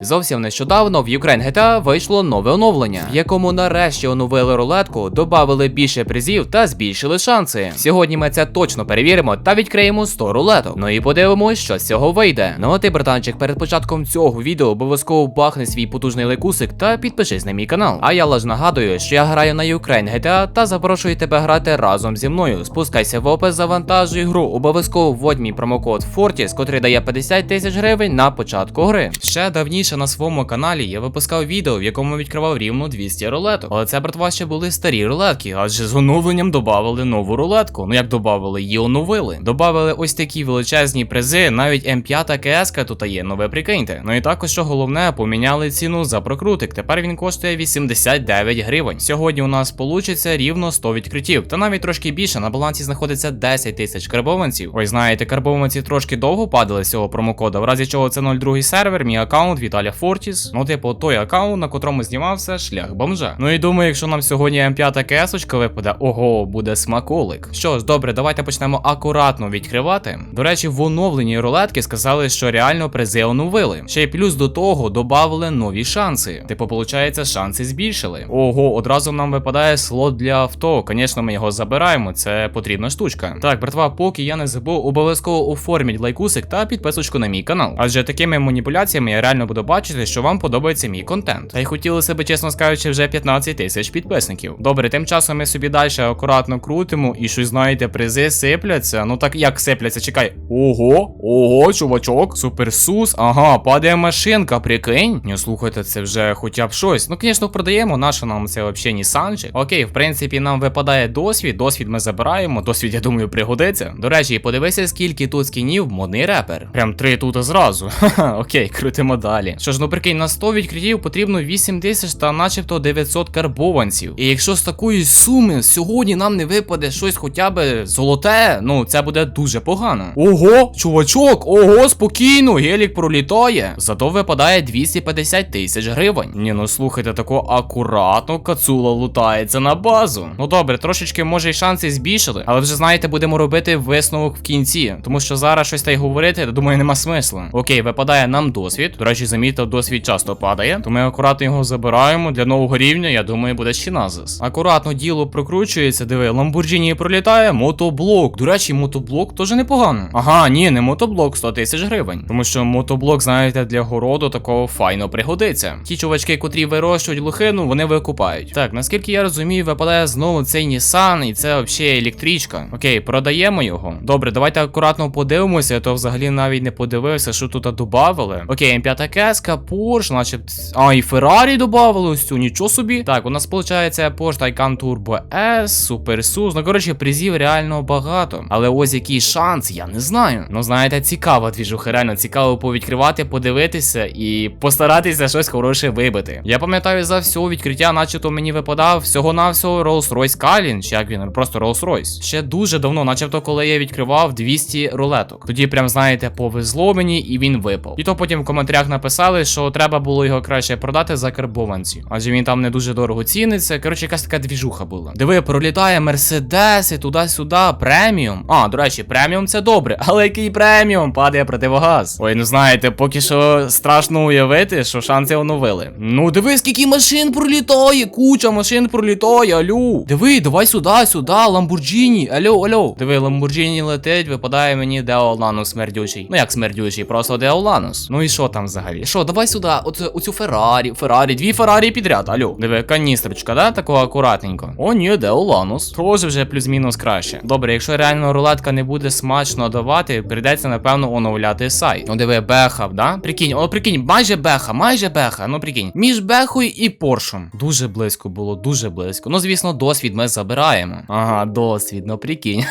Зовсім нещодавно в Ukraine GTA вийшло нове оновлення, в якому нарешті оновили рулетку, додали більше призів та збільшили шанси. Сьогодні ми це точно перевіримо та відкриємо 100 рулеток. Ну і подивимось, що з цього вийде. Ну а ти, братанчик, перед початком цього відео обов'язково бахни свій потужний лайкусик та підпишись на мій канал. А я лиш нагадую, що я граю на Ukraine GTA та запрошую тебе грати разом зі мною. Спускайся в опис, завантажуй гру. Обов'язково вводь мій промокод Fortis, котрий дає 50 тисяч гривень на початку гри. Ще давніше на своєму каналі я випускав відео, в якому відкривав рівно 200 рулеток. Але це, братва, ще були старі рулетки, адже з оновленням додавали нову рулетку. Ну як додавали, її оновили. Добавили ось такі величезні призи, навіть М5 КС тут є, нове прикиньте. Ну і також, що головне, поміняли ціну за прокрутик. Тепер він коштує 89 гривень. Сьогодні у нас получиться рівно 100 відкриттів, та навіть трошки більше. На балансі знаходиться 10 тисяч карбованців. Ось знаєте, карбованці трошки довго падали з цього промокода, в разі чого це 02 сервер, мій аккаунт Віталя Фортіс. Ну, типу, той аккаунт, на котрому знімався шлях бомжа. Ну і думаю, якщо нам сьогодні М5 кесочка випаде, ого, буде смаколик. Що ж, добре, давайте почнемо акуратно відкривати. До речі, в оновленій рулетки сказали, що реально призи оновили. Ще й плюс до того додали нові шанси. Типу, виходить, шанси збільшили. Ого, одразу нам випадає слот для авто. Звісно, ми його забираємо, це потрібна штучка. Так, братва, поки я не забув, обов'язково оформіть лайкусик та підписочку на мій канал. Адже такими маніпуляціями я реально буду бачити, що вам подобається мій контент. Та й хотіли себе, чесно скажучи, вже 15 тисяч підписників. Добре, тим часом ми собі далі акуратно крутимо і щось знаєте, призи сипляться. Ну так як сипляться, чекай. Ого, ого, чувачок, суперсус. Ага, падає машинка, прикинь. Ні, слухайте, це вже хоча б щось. Ну, звісно, продаємо, наша нам це взагалі ні санчі. Окей, в принципі, нам випадає досвід. Досвід ми забираємо. Досвід, я думаю, пригодиться. До речі, подивися, скільки тут скінів модний репер. Прям три тут зразу. Ха-ха, окей, крутимо далі. Що ж, ну прикинь, на 100 відкриттів потрібно 8 тисяч та начебто 900 карбованців. І якщо з такої суми сьогодні нам не випаде щось хоча б золоте, ну це буде дуже погано. Ого, чувачок, ого, спокійно, гелік пролітає. Зато випадає 250 тисяч гривень. Ні, ну слухайте, тако акуратно кацула лутається на базу. Ну добре, трошечки може й шанси збільшили, але вже знаєте, будемо робити висновок в кінці, тому що зараз щось та й говорити, думаю, нема смислу. Окей, випадає нам досвід. До речі, замітив, досвід часто падає, то ми акуратно його забираємо для нового рівня. Я думаю, буде ще назис. Акуратно діло прокручується. Диви, Ламбурджіні пролітає, мотоблок. До речі, мотоблок теж непогано. Ага, ні, не мотоблок 100 тисяч гривень. Тому що мотоблок, знаєте, для городу такого файно пригодиться. Ті чувачки, котрі вирощують лохину, вони викупають. Так, наскільки я розумію, випадає знову цей Nissan, і це взагалі електричка. Окей, продаємо його. Добре, давайте акуратно подивимося, я то взагалі навіть не подивився, що тут додавали. Окей, М5 Кеска, Porsche, значить. А, і Феррарі додавали нічого собі. Так, у нас виходить Porsche Taycan Turbo S, Super SUS. Ну, коротше, призів реально багато. Але ось який шанс, я не знаю. Ну, знаєте, цікава двіжуха, реально цікаво повідкривати, подивитися і постаратися щось хороше вибити. Я пам'ятаю за все відкриття, начебто мені випадав всього-навсього Rolls-Royce Kalin, як він, просто Rolls-Royce. Ще дуже давно, начебто, коли я відкривав 200 рулеток. Тоді, прям, знаєте, повезло мені і він випав. І то потім в коментарях написали, що треба було його краще продати за карбованці. Адже він там не дуже дорого ціниться. Коротше, якась така двіжуха була. Диви, пролітає мерседеси туди-сюди, преміум. А, до речі, преміум це добре. Але який преміум? Падає противогаз. Ой, ну знаєте, поки що страшно уявити, що шанси оновили. Ну, диви, скільки машин пролітає, куча машин пролітає, алю. Диви, давай сюди, сюди, Ламбурджіні. Алло, алло. Диви, Ламбурджіні летить, випадає мені Деоланус смердючий. Ну як смердючий, просто Деоланус. Ну і що там взагалі? Що, давай сюди, оцю, оцю Феррарі, Феррарі, дві Феррарі підряд, алло. Диви, каністрочка, да? Такого акуратненько. О, ні, Деоланус. Тоже вже плюс-мінус краще. Добре, якщо реально рулетка не буде смачно давати, прийдеться, напевно, оновляти сайт. Ну диви, беха, да? Прикинь, о, прикинь, майже беха, майже беха, ну прикинь. Між бехою і поршом. Дуже близько було, дуже близько. Ну, звісно, досвід ми забираємо. Ага, досвід, ну прикинь.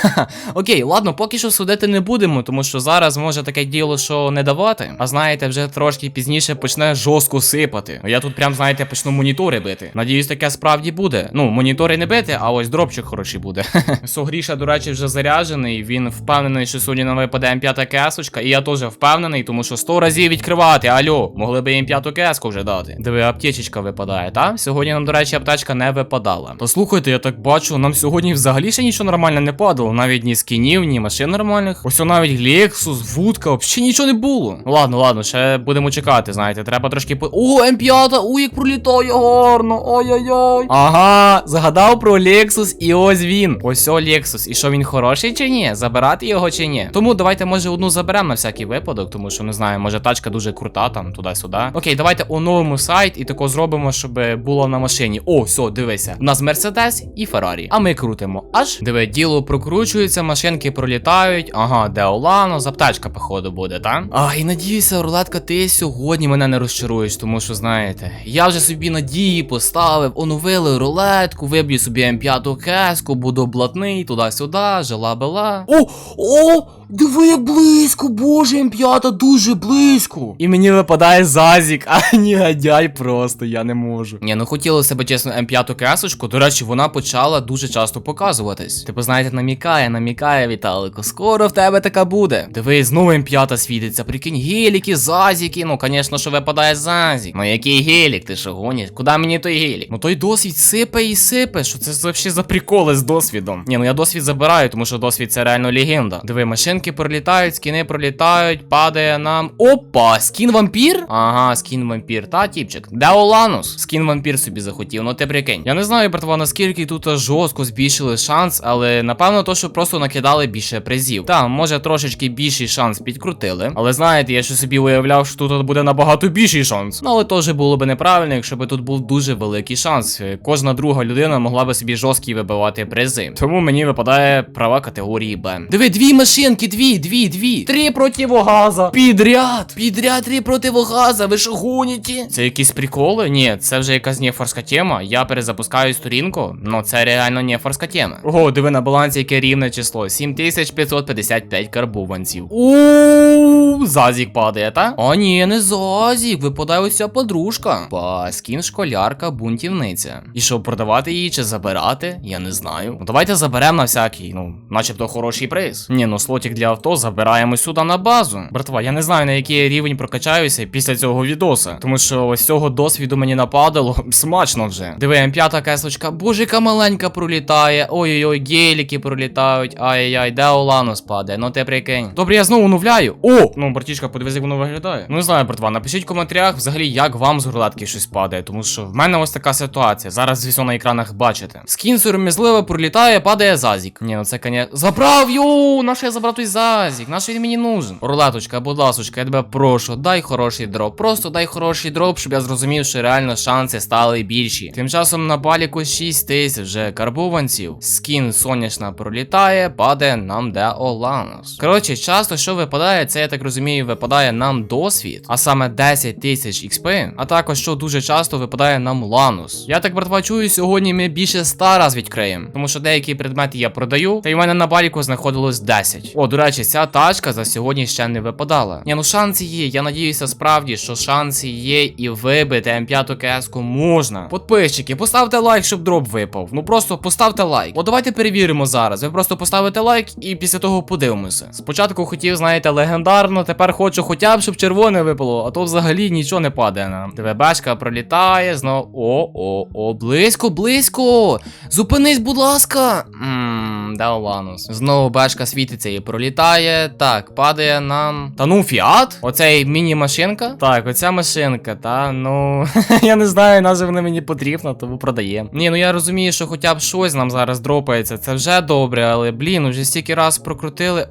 Окей, ладно, поки що судити не будемо, тому що зараз може таке діло, що не давати. А знаєте, вже трошки пізніше почне жорстко сипати. Я тут прям, знаєте, почну монітори бити. Надіюсь, таке справді буде. Ну, монітори не бити, а ось дропчик хороший буде. Согріша, до речі, вже заряджений. Він впевнений, що сьогодні нам випаде М5 кесочка. І я теж впевнений, тому що 100 разів відкривати. Алло, могли би їм п'яту кеску вже дати. Диви, аптечечка випадає, та? Сьогодні нам, до речі, аптечка не випадала. То слухайте, я так бачу, нам сьогодні взагалі ще нічого нормально не падало. Навіть ні скінів, ні машин нормальних. Ось навіть Lexus, вудка, взагалі нічого не було. Ладно, ладно, ще будемо чекати. Погуляти, знаєте, треба трошки по. О, М5, у, як пролітає гарно. Ой-ой-ой. Ага, згадав про Lexus і ось він. Ось о Lexus. І що він хороший чи ні? Забирати його чи ні? Тому давайте, може, одну заберемо на всякий випадок, тому що не знаю, може тачка дуже крута, там туди-сюди. Окей, давайте оновимо сайт і тако зробимо, щоб було на машині. О, все, дивися. У нас Мерседес і Феррарі. А ми крутимо. Аж диви, діло прокручується, машинки пролітають. Ага, де Олано, заптачка, походу, буде, так? А, і надіюся, рулетка, ти сьогодні мене не розчаруєш, тому що знаєте, я вже собі надії поставив, оновили рулетку, виб'ю собі М5 кеску, буду блатний, туди-сюди, жила бела. О, о, диви, як близько, боже, М5 дуже близько. І мені випадає зазік, а ні, гадяй просто, я не можу. Ні, ну хотілося б чесно М5 кесочку. До речі, вона почала дуже часто показуватись. Типу, знаєте, намікає, намікає, Віталику. Скоро в тебе така буде. Диви, знову М5 світиться. Прикинь, геліки, зазіки. Ну, звісно, що випадає зазік. Ну який гелік, ти що гониш? Куди мені той гелік? Ну той досвід сипе і сипе. Що це взагалі за приколи з досвідом? Ні, ну я досвід забираю, тому що досвід це реально легенда. Диви, машинки пролітають, скіни пролітають, падає нам. Опа, скін вампір? Ага, скін вампір. Та, тіпчик. Де Оланус? Скін вампір собі захотів, ну ти прикинь. Я не знаю, братва, наскільки тут жорстко збільшили шанс, але напевно то, що просто накидали більше призів. Та, може трошечки більший шанс підкрутили. Але знаєте, я ще собі уявляв, що тут буде набагато більший шанс. Ну але теж було би неправильно, якщо би тут був дуже великий шанс. Кожна друга людина могла би собі жорсткі вибивати призи. Тому мені випадає права категорії Б. Диви, дві машинки, дві, дві, дві. Три противогаза. Підряд. Підряд три противогаза. Ви що гоніті? Це якісь приколи? Ні, це вже якась нефорська тема. Я перезапускаю сторінку. Ну це реально нефорська тема. Ого, диви на балансі, яке рівне число. 7555 карбованців. Ууу, зазік падає, та? О, ні, не зазік. Випадає ця подружка. Па, скін школярка, бунтівниця. І що, продавати її чи забирати? Я не знаю. Ну давайте заберемо на всякий, ну, начебто хороший приз. Ні, ну слотик для авто забираємо сюди на базу. Братва, я не знаю на який рівень прокачаюся після цього відоса. Тому що ось цього досвіду мені нападало смачно вже. Диви, М5 кесочка, боже, яка маленька пролітає. Ой-ой-ой, геліки пролітають. Ай-яй, де Оланус падає? Ну ти прикинь. Добре, я знову оновляю. О! Ну, братішка, подивись, як воно виглядає. Ну не знаю, братва, напишіть в коментарях взагалі, як вам з рулетки щось падає, тому що в мене ось така ситуація. Зараз звісно на екранах бачите. Скін сором'язливо пролітає, падає зазік. Ні, ну це коня. Забрав йоу! Наш я забрав той зазік. Наш він мені нужен. Рулеточка, будь ласочка, я тебе прошу, дай хороший дроп. Просто дай хороший дроп, щоб я зрозумів, що реально шанси стали більші. Тим часом на баліку 6 тисяч вже карбованців. Скін сонячна пролітає, падає нам де Оланос. Коротше, часто що випадає, це я так розумію, випадає нам досвід, а саме 10 тисяч XP, а також що дуже часто випадає нам Ланус. Я так братва чую, сьогодні ми більше 100 раз відкриємо, тому що деякі предмети я продаю, та й в мене на баліку знаходилось 10. О, до речі, ця тачка за сьогодні ще не випадала. Ні, ну шанси є. Я надіюся справді, що шанси є і вибити М5 КС-ку можна. Подписчики, поставте лайк, щоб дроп випав. Ну просто поставте лайк. О, давайте перевіримо зараз. Ви просто поставите лайк і після того подивимося. Спочатку хотів, знаєте, легендарно, тепер хочу хоча б, щоб червоне випало, а то взагалі нічого не падає нам. ТВБшка пролітає, знов. О, о, о, близько, близько. Зупинись, будь ласка. Ммм, де Оланус? Знову бешка світиться і пролітає. Так, падає нам. Та ну, фіат? Оцей міні-машинка? Так, оця машинка, та ну. я не знаю, назва вона мені потрібна, тому продаємо. Ні, ну я розумію, що хоча б щось нам зараз дропається. Це вже добре, але блін, уже стільки раз прокрутили.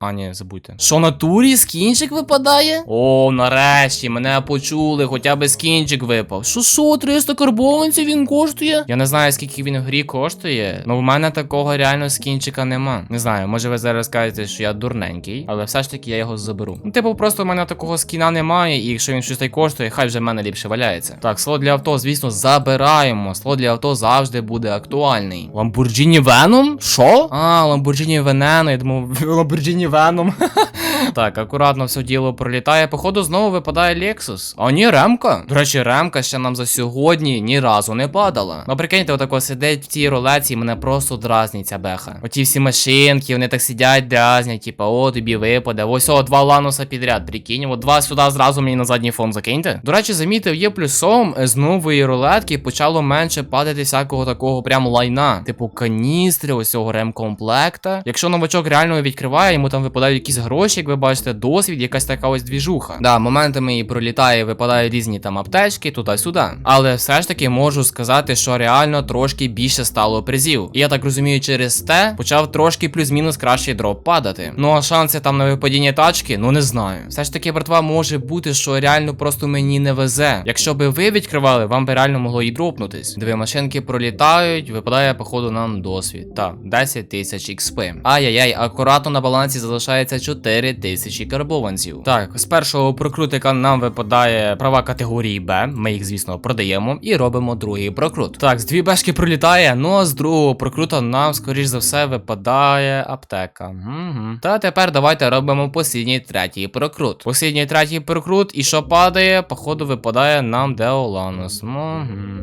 А, ні, забудьте. Що на турі скінчик випадає? О, нарешті, мене почули, хоча б скінчик випав. Що що, 300 карбованців він коштує? Я не знаю, скільки він в грі коштує. Ну в мене такого реально скінчика нема. Не знаю, може ви зараз скажете, що я дурненький, але все ж таки я його заберу. Ну, типу, просто в мене такого скіна немає, і якщо він щось так коштує, хай вже в мене ліпше валяється. Так, слот для авто, звісно, забираємо. Слот для авто завжди буде актуальний. Lamborghini Venom? Що? А, Lamborghini Veneno, я думав, Lamborghini Ivanom Так, акуратно все діло пролітає. Походу, знову випадає Lexus. А ні, ремка. До речі, ремка ще нам за сьогодні ні разу не падала. Ну прикиньте, отако сидить в цій рулеці і мене просто дразнить ця беха. Оті всі машинки, вони так сидять, дразнять, типа, о, тобі випаде. Ось о, два лануса підряд. Прикинь, от два сюди зразу мені на задній фон закиньте. До речі, замітив, є плюсом з нової рулетки почало менше падати всякого такого прям лайна. Типу каністри, ось цього ремкомплекта. Якщо новачок реально відкриває, йому там випадають якісь гроші, ви бачите, досвід, якась така ось двіжуха. Да, моментами і пролітає, випадають різні там аптечки, туди-сюди. Але все ж таки можу сказати, що реально трошки більше стало призів. І я так розумію, через те почав трошки плюс-мінус кращий дроп падати. Ну а шанси там на випадіння тачки, ну не знаю. Все ж таки, братва, може бути, що реально просто мені не везе. Якщо би ви відкривали, вам би реально могло і дропнутись. Дві машинки пролітають, випадає, походу, нам досвід. Так, 10 тисяч XP. Ай-яй-яй, акуратно на балансі залишається 4 тисячі карбованців. Так, з першого прокрутика нам випадає права категорії Б. Ми їх, звісно, продаємо і робимо другий прокрут. Так, з дві бешки пролітає, ну а з другого прокрута нам, скоріш за все, випадає аптека. Угу. Та тепер давайте робимо послідній третій прокрут. Послідній третій прокрут, і що падає, походу, випадає нам Деоланус. Угу.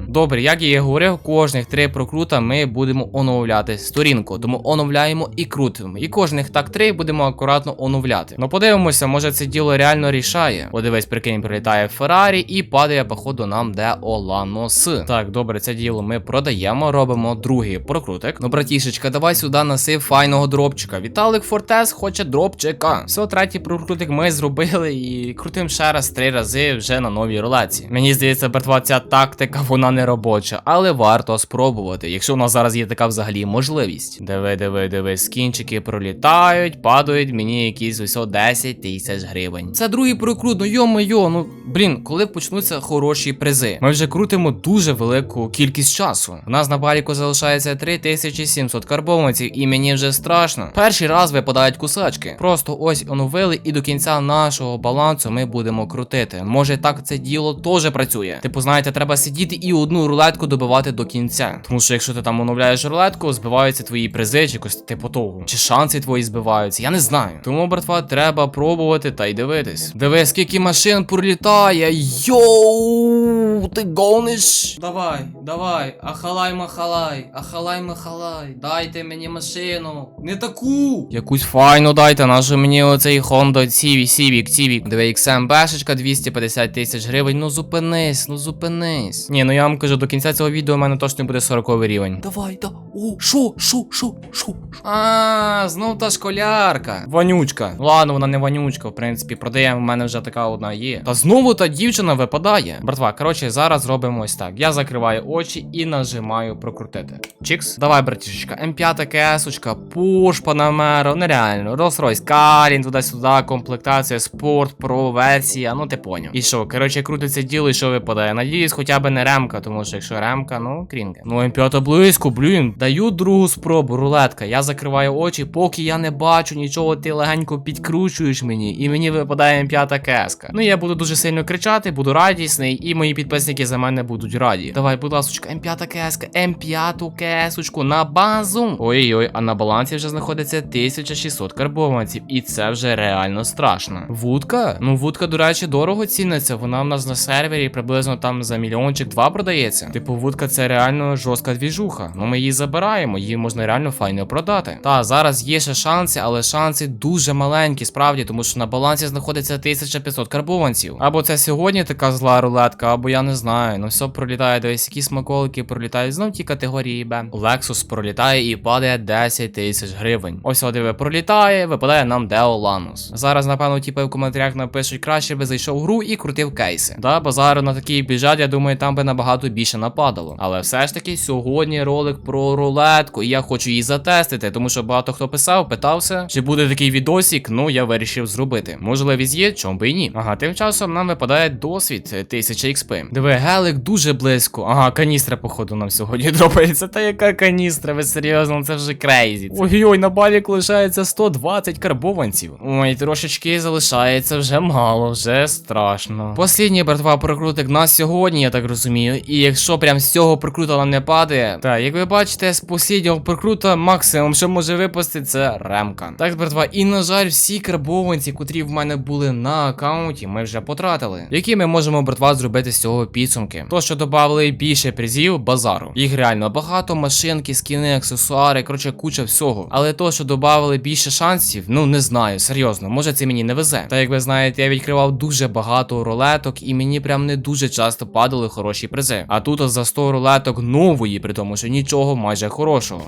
Добре, як я і говорив, кожних три прокрута ми будемо оновляти сторінку. Тому оновляємо і крутимо. І кожних так три будемо акуратно оновляти. Ну подивимося, може це діло реально рішає. Подивись, прикинь, прилітає Феррарі і падає, походу, нам Деоланус. Так, добре, це діло ми продаємо, робимо другий прокрутик. Ну, братішечка, давай сюди насив файного дропчика. Віталик Фортес хоче дропчика. Все, третій прокрутик ми зробили і крутим ще раз три рази вже на новій рулеці. Мені здається, братва, ця тактика вона не робоча, але варто спробувати, якщо у нас зараз є така взагалі можливість. Диви, диви, диви, скінчики пролітають, падають мені якісь ось 10 тисяч гривень. Це другий прокрут, ну йо-моє, ну блін, коли почнуться хороші призи. Ми вже крутимо дуже велику кількість часу. У нас на баліку залишається 3700 карбованців, і мені вже страшно. Перший раз випадають кусачки. Просто ось оновили, і до кінця нашого балансу ми будемо крутити. Може так це діло теж працює. Типу, знаєте, треба сидіти і одну рулетку добивати до кінця. Тому що якщо ти там оновляєш рулетку, збиваються твої призи, чи якось типу того. Чи шанси твої збиваються, я не знаю. Тому, братва, треба пробувати та й дивитись. Диви, скільки машин пролітає. Йоу, ти гониш? Давай, давай, ахалай махалай, ахалай махалай, дайте мені машину. Не таку. Якусь файну дайте, нашу мені оцей Honda Civic, Civic, Civic. Диви, XM бешечка 250 тисяч гривень. Ну зупинись, ну зупинись. Ні, ну я вам кажу, до кінця цього відео у мене точно буде 40 рівень. Давай, да. О, шо, шо, шо, шо. А, знов та школярка. Вонючка. Ладно, вона не вонючка, в принципі, продаємо, в мене вже така одна є. Та знову та дівчина випадає. Братва, коротше, зараз робимо ось так. Я закриваю очі і нажимаю прокрутити. Чікс. Давай, братішечка, М5 кесочка, пуш Панамеро, нереально. Rolls-Royce Калін, туди-сюди, комплектація, спорт, про версія, ну ти поняв. І що, коротше, крутиться діло, і що випадає. Надіюсь, хоча б не ремка, тому що якщо ремка, ну крінка. Ну, М5 близько, блін. Даю другу спробу, рулетка. Я закриваю очі, поки я не бачу нічого, ти легенько підкручуєш мені, і мені випадає М5 кеска. Ну я буду дуже сильно кричати, буду радісний, і мої підписники за мене будуть раді. Давай, будь ласка, М5 кеска, М5 кесочку на базу. Ой-ой, а на балансі вже знаходиться 1600 карбованців, і це вже реально страшно. Вудка? Ну, вудка, до речі, дорого ціниться. Вона в нас на сервері приблизно там за мільйончик два продається. Типу, вудка це реально жорстка двіжуха. Ну ми її забираємо, її можна реально файно продати. Та зараз є ще шанси, але шанси дуже маленькі, справді, тому що на балансі знаходиться 1500 карбованців. Або це сьогодні така зла рулетка, або я не знаю. Ну все пролітає, дивись, які смаколики пролітають знов ті категорії Б. Lexus пролітає і падає 10 тисяч гривень. Ось о, диви, пролітає, випадає нам Деоланус. Зараз, напевно, тіпи в коментарях напишуть, краще би зайшов в гру і крутив кейси. Да, бо зараз на такий біжать, я думаю, там би набагато більше нападало. Але все ж таки сьогодні ролик про рулетку, і я хочу її затестити, тому що багато хто писав, питався, чи буде такий відосік, ну я вирішив зробити. Можливість є, чом би і ні. Ага, тим часом нам випадає досвід 1000 XP. Диви, гелик дуже близько. Ага, каністра, походу, нам сьогодні дропається. Та яка каністра, ви серйозно, це вже крейзі. Ой-ой, на балік лишається 120 карбованців. Ой, трошечки залишається вже мало, вже страшно. Послідній братва прокрутик на сьогодні, я так розумію. І якщо прям з цього прокрута нам не падає, так, як ви бачите, з посліднього прокрута максимум, що може випасти, це ремка. Так, братва, і на жаль, всі карбованці, котрі в мене були на аккаунті, ми вже потратили. Які ми можемо, братва, зробити з цього підсумки? То, що додали більше призів, базару. Їх реально багато, машинки, скіни, аксесуари, коротше, куча всього. Але то, що додали більше шансів, ну не знаю, серйозно, може це мені не везе. Та як ви знаєте, я відкривав дуже багато рулеток, і мені прям не дуже часто падали хороші призи. А тут за 100 рулеток нової, при тому, що нічого майже хорошого.